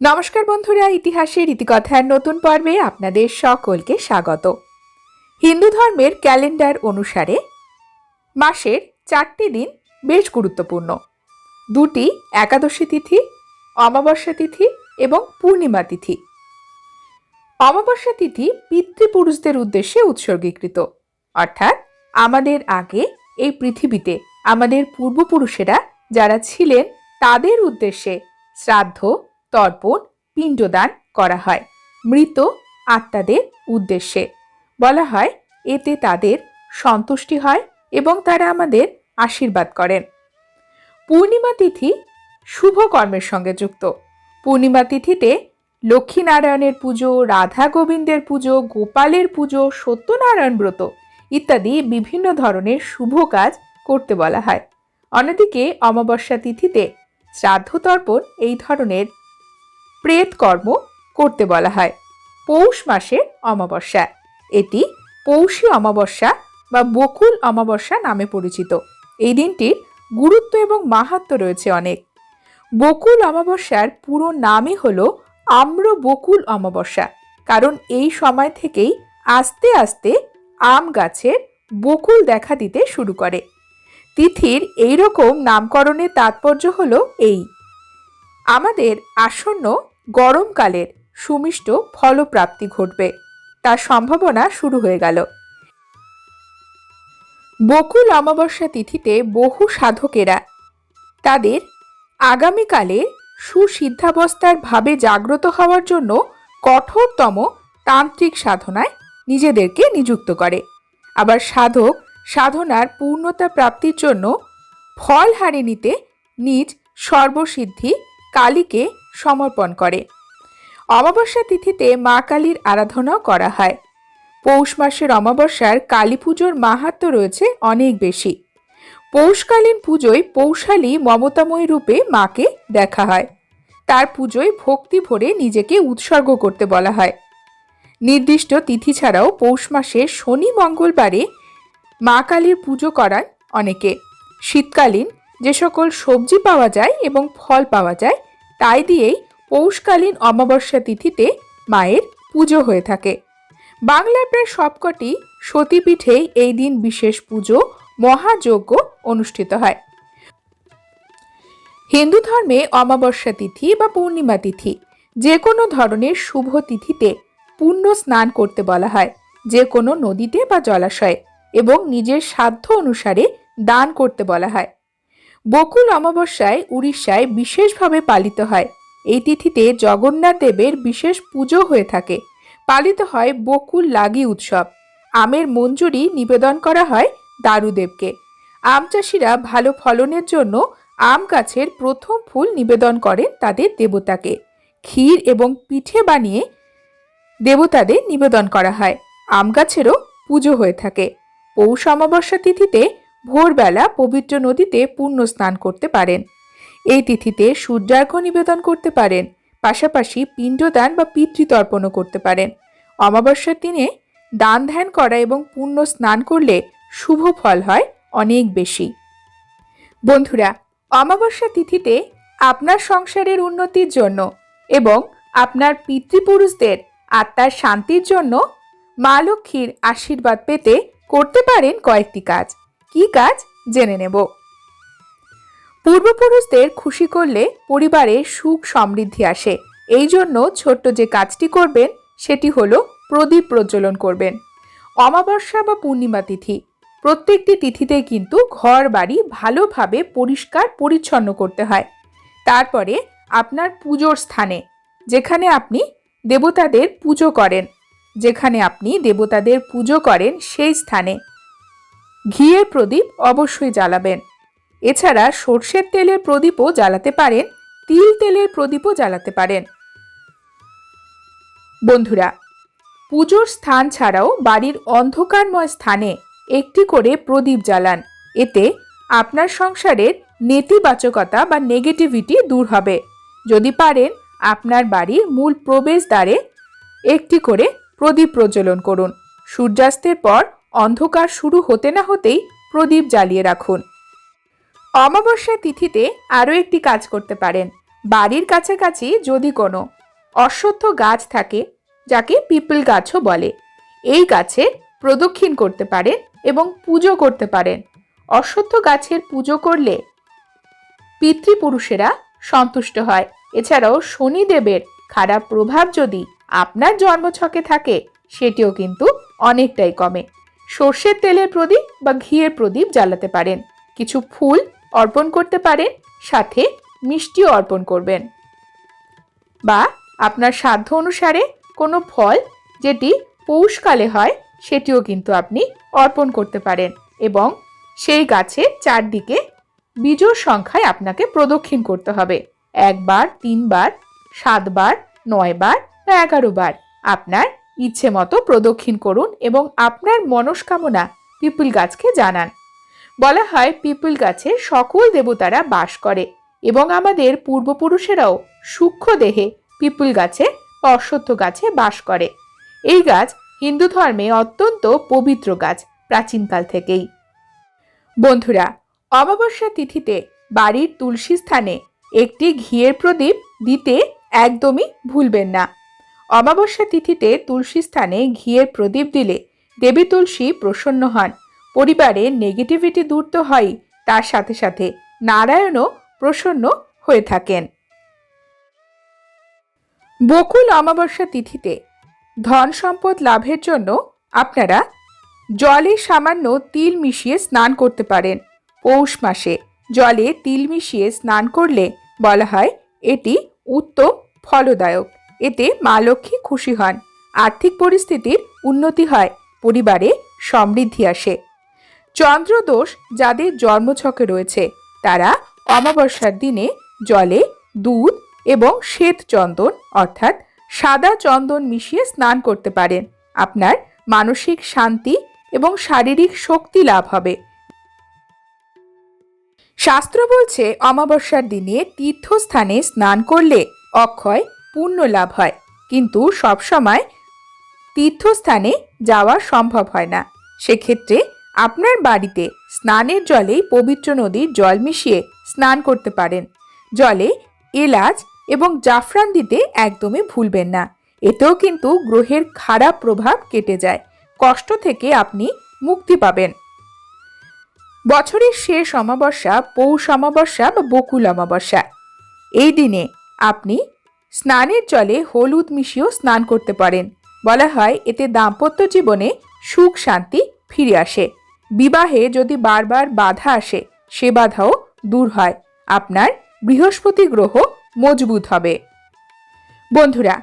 নমস্কার বন্ধুরা, ইতিহাসের ইতিকথার নতুন পর্বে আপনাদের সকলকে স্বাগত। হিন্দু ধর্মের ক্যালেন্ডার অনুসারে মাসের চারটি দিন বেশ গুরুত্বপূর্ণ। দুটি একাদশী তিথি, অমাবস্যা তিথি এবং পূর্ণিমা তিথি। অমাবস্যা তিথি পিতৃপুরুষদের উদ্দেশ্যে উৎসর্গীকৃত। অর্থাৎ আমাদের আগে এই পৃথিবীতে আমাদের পূর্বপুরুষেরা যারা ছিলেন, তাদের উদ্দেশ্যে শ্রাদ্ধ তর্পণ, পিণ্ডদান করা হয়। মৃত আত্মাদের উদ্দেশ্যে। বলা হয়, এতে তাদের সন্তুষ্টি হয় এবং তারা আমাদের আশীর্বাদ করেন। পূর্ণিমা তিথি শুভ কর্মের সঙ্গে যুক্ত। পূর্ণিমা তিথিতে লক্ষ্মীনারায়ণের পুজো, রাধা গোবিন্দের পুজো, গোপালের পুজো, সত্যনারায়ণ ব্রত ইত্যাদি বিভিন্ন ধরনের শুভ কাজ করতে বলা হয়। অন্যদিকে অমাবস্যা তিথিতে শ্রাদ্ধ তর্পণ এই ধরনের প্রেত কর্ম করতে বলা হয়। পৌষ মাসের অমাবস্যা। এটি পৌষী অমাবস্যা বা বকুল অমাবস্যা নামে পরিচিত। এই দিনটির গুরুত্ব এবং মাহাত্ম রয়েছে অনেক। বকুল অমাবস্যার পুরো নামই হলো আম্র বকুল অমাবস্যা। কারণ এই সময় থেকেই আস্তে আস্তে আম গাছের বকুল দেখা দিতে শুরু করে। তিথির এই রকম নামকরণের তাৎপর্য হলো এই। আমাদের আসন্ন গরমকালের সুমিষ্ট ফলপ্রাপ্তি ঘটবে। তার সম্ভাবনা শুরু হয়ে গেল। বকুল অমাবস্যা তিথিতে বহু সাধকেরা তাদের আগামীকালে সুসিদ্ধাবস্থার ভাবে জাগ্রত হওয়ার জন্য কঠোরতম তান্ত্রিক সাধনায় নিজেদেরকে নিযুক্ত করে। আবার সাধক সাধনার পূর্ণতা প্রাপ্তির জন্য ফল হারে নিতে নিজ সর্বসিদ্ধি কালীকে সমর্পণ করে। অমাবস্যা তিথিতে মা কালীর আরাধনাও করা হয়। পৌষ মাসের অমাবস্যার কালী পুজোর মাহাত্ম রয়েছে অনেক বেশি। পৌষকালীন পুজোয় পৌষালী মমতাময়ী রূপে মাকে দেখা হয়। তার পুজোয় ভক্তি ভরে নিজেকে উৎসর্গ করতে বলা হয়। নির্দিষ্ট তিথি ছাড়াও পৌষ মাসে শনি মঙ্গলবারে মা কালীর পুজো করান অনেকে। শীতকালীন যে সকল সবজি পাওয়া যায় এবং ফল পাওয়া যায় তাই দিয়েই পৌষকালীন অমাবস্যা তিথিতে মায়ের পুজো হয়ে থাকে। বাংলার প্রায় সবকটি সতীপীঠেই এই দিন বিশেষ পুজো মহাযজ্ঞ অনুষ্ঠিত হয়। হিন্দু ধর্মে অমাবস্যা তিথি বা পূর্ণিমা তিথি যে কোনো ধরনের শুভ তিথিতে পুণ্য স্নান করতে বলা হয়। যে কোনো নদীতে বা জলাশয়ে এবং নিজের সাধ্য অনুসারে দান করতে বলা হয়। বকুল অমাবস্যায় উড়িষ্যায় বিশেষভাবে পালিত হয়। এই তিথিতে জগন্নাথ দেবের বিশেষ পুজো হয়ে থাকে। পালিত হয় বকুল লাগি উৎসব। আমের মঞ্জুরি নিবেদন করা হয় দারুদেবকে। আম চাষিরা ভালো ফলনের জন্য আম গাছের প্রথম ফুল নিবেদন করেন তাদের দেবতাকে। ক্ষীর এবং পিঠে বানিয়ে দেবতাদের নিবেদন করা হয়। আম গাছেরও পুজো হয়ে থাকে। পৌষ অমাবস্যা তিথিতে ভোরবেলা পবিত্র নদীতে পুণ্য স্নান করতে পারেন। এই তিথিতে সূর্যার্ঘ্য নিবেদন করতে পারেন। পাশাপাশি পিণ্ডদান বা পিতৃতর্পণও করতে পারেন। অমাবস্যার দিনে দান ধ্যান করা এবং পুণ্য স্নান করলে শুভ ফল হয় অনেক বেশি। বন্ধুরা, অমাবস্যা তিথিতে আপনার সংসারের উন্নতির জন্য এবং আপনার পিতৃপুরুষদের আত্মার শান্তির জন্য মা লক্ষ্মীর আশীর্বাদ পেতে করতে পারেন কয়েকটি কাজ। কি কাজ জেনে নেব। পূর্বপুরুষদের খুশি করলে পরিবারে সুখ সমৃদ্ধি আসে। এই জন্য ছোট্ট যে কাজটি করবেন, সেটি হলো প্রদীপ প্রজ্বলন করবেন। অমাবস্যা বা পূর্ণিমা তিথি। প্রত্যেকটি তিথিতে কিন্তু ঘর বাড়ি ভালোভাবে পরিষ্কার পরিচ্ছন্ন করতে হয়। তারপরে আপনার পুজোর স্থানে, যেখানে আপনি দেবতাদের পুজো করেন, যেখানে আপনি দেবতাদের পুজো করেন সেই স্থানে। ঘিয়ের প্রদীপ অবশ্যই জ্বালাবেন। এছাড়া সর্ষের তেলের প্রদীপও জ্বালাতে পারেন, তিল তেলের প্রদীপও জ্বালাতে পারেন। বন্ধুরা, পুজোর স্থান ছাড়াও বাড়ির অন্ধকারময় স্থানে একটি করে প্রদীপ জ্বালান। এতে আপনার সংসারের নেতিবাচকতা বা নেগেটিভিটি দূর হবে। যদি পারেন, আপনার বাড়ির মূল প্রবেশদ্বারে একটি করে প্রদীপ প্রজ্বলন করুন। সূর্যাস্তের পর অন্ধকার শুরু হতে না হতেই প্রদীপ জ্বালিয়ে রাখুন। অমাবস্যা তিথিতে আরও একটি কাজ করতে পারেন। বাড়ির কাছাকাছি যদি কোনো অশ্বত্থ গাছ থাকে, যাকে পিপল গাছও বলে, এই গাছের প্রদক্ষিণ করতে পারেন এবং পুজো করতে পারেন। অশ্বত্থ গাছের পুজো করলে পিতৃপুরুষেরা সন্তুষ্ট হয়। এছাড়াও শনিদেবের খারাপ প্রভাব যদি আপনার জন্মছকে থাকে, সেটিও কিন্তু অনেকটাই কমে। সর্ষের তেলের প্রদীপ বা ঘিয়ের প্রদীপ জ্বালাতে পারেন। কিছু ফুল অর্পণ করতে পারেন, সাথে মিষ্টিও অর্পণ করবেন। বা আপনার সাধ্য অনুসারে কোনো ফল যেটি পৌষকালে হয়, সেটিও কিন্তু আপনি অর্পণ করতে পারেন এবং সেই গাছের চারদিকে বীজোর সংখ্যায় আপনাকে প্রদক্ষিণ করতে হবে। একবার, তিনবার, সাতবার, নয়বার বা এগারো বার আপনার ইচ্ছে মতো প্রদক্ষিণ করুন এবং আপনার মনস্কামনা পিপুল গাছকে জানান। বলা হয়, পিপুল গাছে সকল দেবতারা বাস করে এবং আমাদের পূর্বপুরুষেরাও সূক্ষ্ম দেহে পিপুল গাছে, অশ্বত্থ গাছে বাস করে। এই গাছ হিন্দু ধর্মে অত্যন্ত পবিত্র গাছ প্রাচীনকাল থেকেই। বন্ধুরা, অমাবস্যা তিথিতে বাড়ির তুলসী স্থানে একটি ঘিয়ের প্রদীপ দিতে একদমই ভুলবেন না। অমাবস্যা তিথিতে তুলসী স্থানে ঘিয়ের প্রদীপ দিলে দেবী তুলসী প্রসন্ন হন। পরিবারে নেগেটিভিটি দূর তো হয় তার সাথে সাথে নারায়ণও প্রসন্ন হয়ে থাকেন। বকুল অমাবস্যা তিথিতে ধন সম্পদ লাভের জন্য আপনারা জলে সামান্য তিল মিশিয়ে স্নান করতে পারেন। পৌষ মাসে জলে তিল মিশিয়ে স্নান করলে বলা হয় এটি উত্তম ফলদায়ক। এতে মা লক্ষ্মী খুশি হন। আর্থিক পরিস্থিতির উন্নতি হয়, পরিবারে সমৃদ্ধি আসে। চন্দ্রদোষ যাদের জন্মছকে রয়েছে, তারা অমাবস্যার দিনে জলে দুধ এবং শ্বেত চন্দন অর্থাৎ সাদা চন্দন মিশিয়ে স্নান করতে পারেন। আপনার মানসিক শান্তি এবং শারীরিক শক্তি লাভ হবে। শাস্ত্র বলছে, অমাবস্যার দিনে তীর্থস্থানে স্নান করলে অক্ষয় পুণ্য লাভ হয়। কিন্তু সবসময় তীর্থস্থানে যাওয়া সম্ভব হয় না। সেক্ষেত্রে আপনার বাড়িতে স্নানের জলেই পবিত্র নদীর জল মিশিয়ে স্নান করতে পারেন। জলে এলাচ এবং জাফরান দিতে একদমই ভুলবেন না। এতেও কিন্তু গ্রহের খারাপ প্রভাব কেটে যায়। কষ্ট থেকে আপনি মুক্তি পাবেন। বছরের শেষ অমাবস্যা, পৌষ অমাবস্যা বা বকুল অমাবস্যা। এই দিনে আপনি স্নানের জলে হলুদ মিশিয়েও স্নান করতে পারেন। বলা হয়, এতে দাম্পত্য জীবনে সুখ শান্তি ফিরে আসে। বিবাহে যদি বারবার বাধা আসে, সে বাধাও দূর হয়। আপনার বৃহস্পতি গ্রহ মজবুত হবে। বন্ধুরা,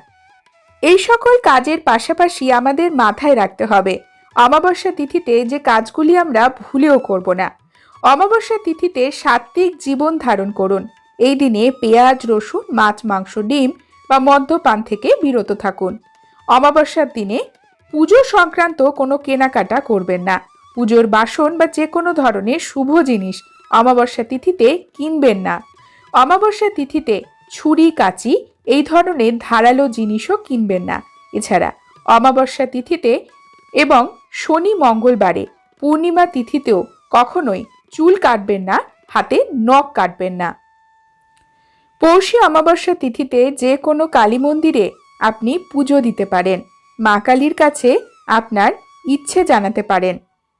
এই সকল কাজের পাশাপাশি আমাদের মাথায় রাখতে হবে। অমাবস্যা তিথিতে যে কাজগুলি আমরা ভুলেও করব না। অমাবস্যা তিথিতে সাত্ত্বিক জীবন ধারণ করুন। এই দিনে পেঁয়াজ, রসুন, মাছ, মাংস, ডিম বা মদ্যপান থেকে বিরত থাকুন। অমাবস্যার দিনে পুজো সংক্রান্ত কোনো কেনাকাটা করবেন না। পুজোর বাসন বা যে কোনো ধরনের শুভ জিনিস অমাবস্যা তিথিতে কিনবেন না। অমাবস্যা তিথিতে ছুরি, কাঁচি এই ধরনের ধারালো জিনিসও কিনবেন না। এছাড়া অমাবস্যা তিথিতে এবং শনি মঙ্গলবারে পূর্ণিমা তিথিতেও কখনোই চুল কাটবেন না, হাতে নখ কাটবেন না। পৌষী অমাবস্যা তিথিতে যে কোনো কালী মন্দিরে আপনি পুজো দিতে পারেন। মা কালীর কাছে আপনার ইচ্ছে জানাতে পারেন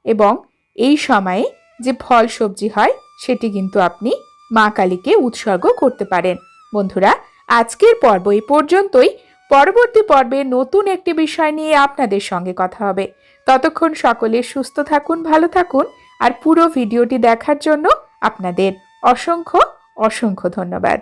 এবং এই সময়ে যে ফল সবজি হয়, সেটি কিন্তু আপনি মা কালীকে উৎসর্গ করতে পারেন। বন্ধুরা, আজকের পর্ব এই পর্যন্তই। পরবর্তী পর্বে নতুন একটি বিষয় নিয়ে আপনাদের সঙ্গে কথা হবে। ততক্ষণ সকলে সুস্থ থাকুন, ভালো থাকুন আর পুরো ভিডিওটি দেখার জন্য আপনাদের অসংখ্য অসংখ্য ধন্যবাদ।